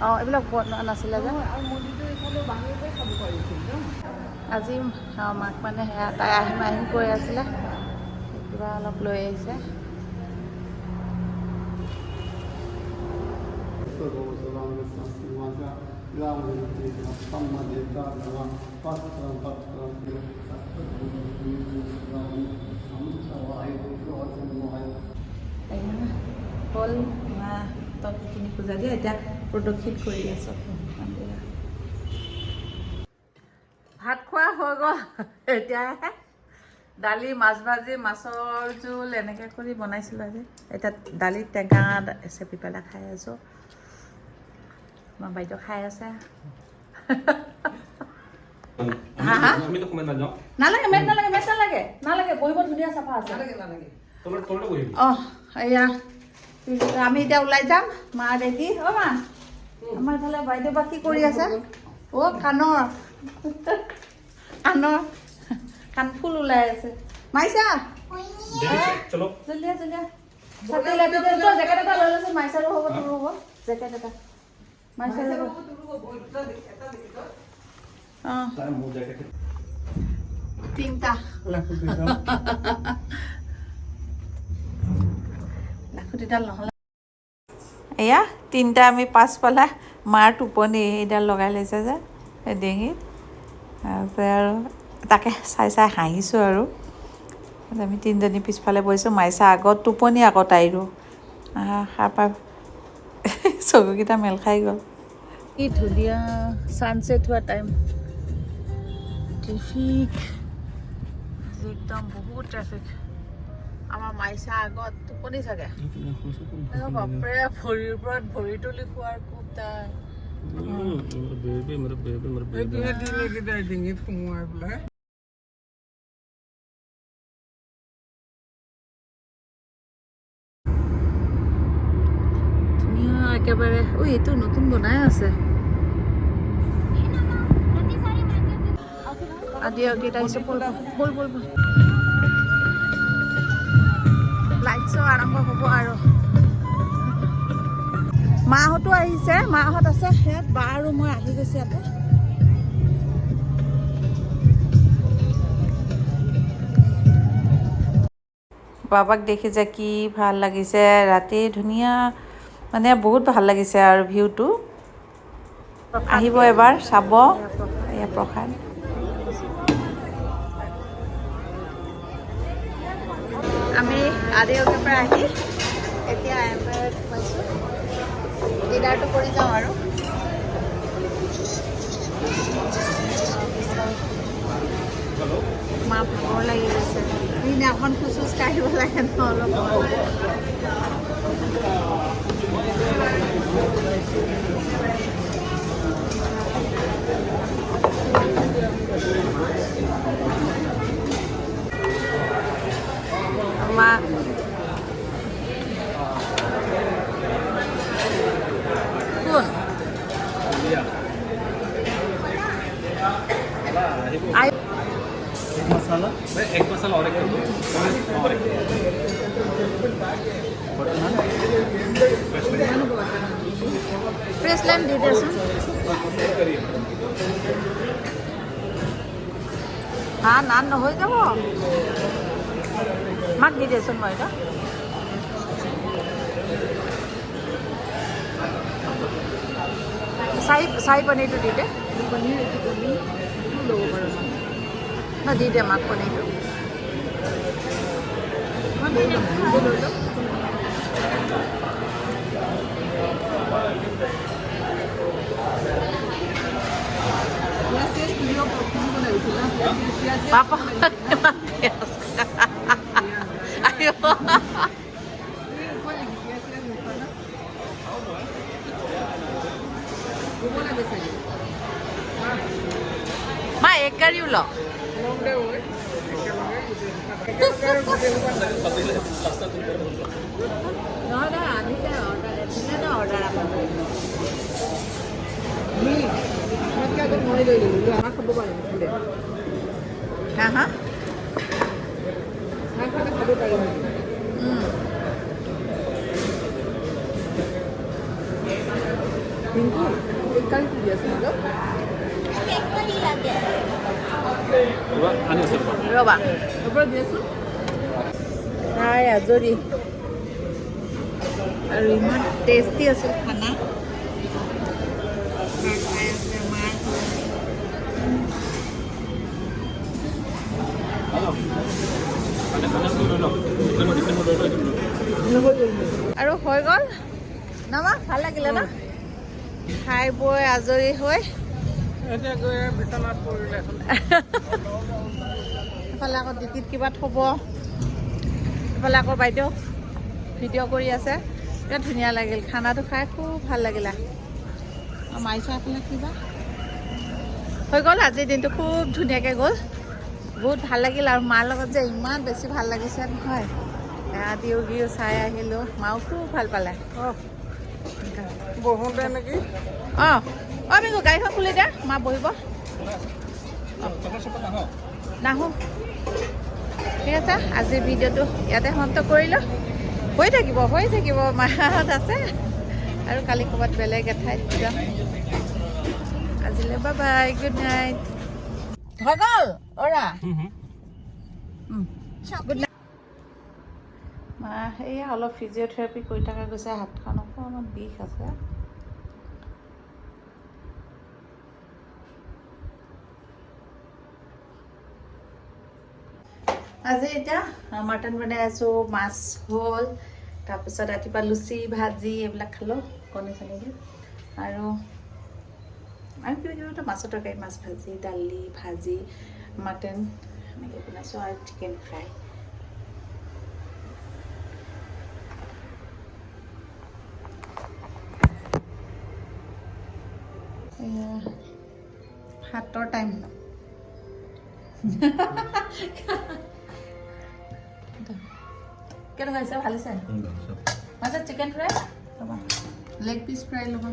অঁ এইবিলাক বনোৱা নাছিলে যে। আজি মাক মানে সেয়া তাই আহিম আহিম কৈ আছিলে। কিবা অলপ লৈ আহিছে। হ'ল মা পূজা দিয়ে এতিয়া প্ৰদক্ষিণ কৰি আছোঁ। ভাত খোৱা হৈ গ'ল। এতিয়াহে দালি মাছ ভাজি মাছৰ জোল এনেকৈ কৰি বনাইছিলোঁ আজি। এতিয়া দালিত টেঙা চেপি পেলাই খাই আছোঁ। আমাৰ বাইদেউ খাই আছে। নালাগে মেট নালাগে মেট নালাগে। নালাগে বহিব ধুনীয়া চাফা আছে। অঁ এয়া। আমি এতিয়া ওলাই যাম। মা ৰেডি। অ' মা। আমাৰ এইফালে বাইদেউ বা কি কৰি আছে? অ' কাণৰ। কাণৰ। কাণফুল ওলাই আছে। মাইছা? তই জেকেট এটা লৈ লৈছো। মাইচাৰো হ'ব তোৰো হ'ব। জেকেট এটা। মাইচাৰো হ'ব। অঁ। তিনিটা। লাখুটিডাল নহ'লে। এয়া তিনিটা আমি পাছফালে মাৰ টোপনি এইডাল লগাই লৈছে যে ডিঙিত তাৰপিছত আৰু তাকে চাই চাই হাঁহিছোঁ আৰু। আমি তিনিজনী পিছফালে বহিছোঁ মাইচা আগত টোপনি আকৌ তাইৰো। সাৰ পাই চকুকেইটা মেল খাই গ'ল। কি ধুনীয়া ছানছেট হোৱা টাইম ট্ৰেফিক একদম বহুত ট্ৰেফিক আমাৰ মাইচা আগত টোপনি চাগে। বাপৰে ভৰিৰ ওপৰত ভৰি তুলি খোৱাৰ খুব তাৰ। ডিঙিত সোমোৱাই পেলাই একেবাৰে ঐ এইটো নতুন বনাই আছে। আদি বল বল বল আৰম্ভ হ'ব আৰু। মাহঁতো আহিছে মাহঁত আছে সেয়াত বা আৰু মই আহি গৈছোঁ ইয়াতে। বাবাক দেখি যে কি ভাল লাগিছে ৰাতি ধুনীয়া মানে বহুত ভাল লাগিছে আৰু ভিউটো। আহিব এবাৰ চাব। এয়া প্ৰসাদ। आधे वगे पर आहिनि এতিয়া আই পাইছোঁ। ডিনাৰটো কৰি যাওঁ আৰু। মা ভাগৰ লাগি গৈছে। সিদিনাখন খোজ খোজ কাঢ়িব লাগে ন অলপ। ইসলাম দিতে আসুন হ্যাঁ নান হয়ে যাব। মাক দিতে আসুন ভাইটা? সাই সাই পনিরটা দিতে। না, দিতে মাক পনিরটা Thank you. Papá de Mateos. Ay, মা এক গাড়ি উল না না আমি অর্ডার অর্ডার আমার ৰ'বা, আজৰি আৰু ইমান টেষ্টি আছিল খানা খাই বৈ আজৰি হৈ এইফালে আকৌ ডিকিত কিবা থ'ব। এইফালে আকৌ বাইদেউ ভিডিঅ' কৰি আছে। বিৰাট ধুনীয়া লাগিল। খানাটো খাই খুব ভাল লাগিলে। মাৰিছা এইফালে কিবা? হৈ গ'ল। আজিৰ দিনটো খুব ধুনীয়াকৈ গ'ল। বহুত ভাল লাগিল আৰু মাৰ লগত যে ইমান বেছি ভাল লাগিছে নহয়। দিও দিও চাই আহিলোঁ। মাও খুব ভাল পালে। বহুতে নেকি? অঁ অঁ বিহু গাড়ীখন খুলি দে মা বহিব। নাহোঁ। ঠিক আছে আজিৰ ভিডিঅ'টো ইয়াতে সমাপ্ত কৰিলোঁ। হৈ থাকিব হৈ থাকিব মাহঁত আছে। আৰু কালি ক'ৰবাত বেলেগ এঠাইত যাম। আজিলৈ বাই বাই গুড নাইট হৈ গ'ল অৰা গুড নাইট মা সেয়া অলপ ফিজিঅ'থেৰাপি কৰি থকা গৈছে হাতখন অকণমান বিষ আছে আজি এতিয়া মাটন বনাই আছোঁ মাছ হ'ল তাৰপিছত ৰাতিপুৱা লুচি ভাজি এইবিলাক খালোঁ কণী চণী দি আৰু আৰু কিবা কিবি মাছৰ তৰকাৰী মাছ ভাজি দালি ভাজি মাটন এনেকৈ বনাইছোঁ আৰু চিকেন ফ্ৰাই ভাতৰ টাইম কেনেকুৱা হৈছে ভাল হৈছে মাজত চিকেন ফ্ৰাই ল'বা লেগ পিচ ফ্ৰাই ল'বা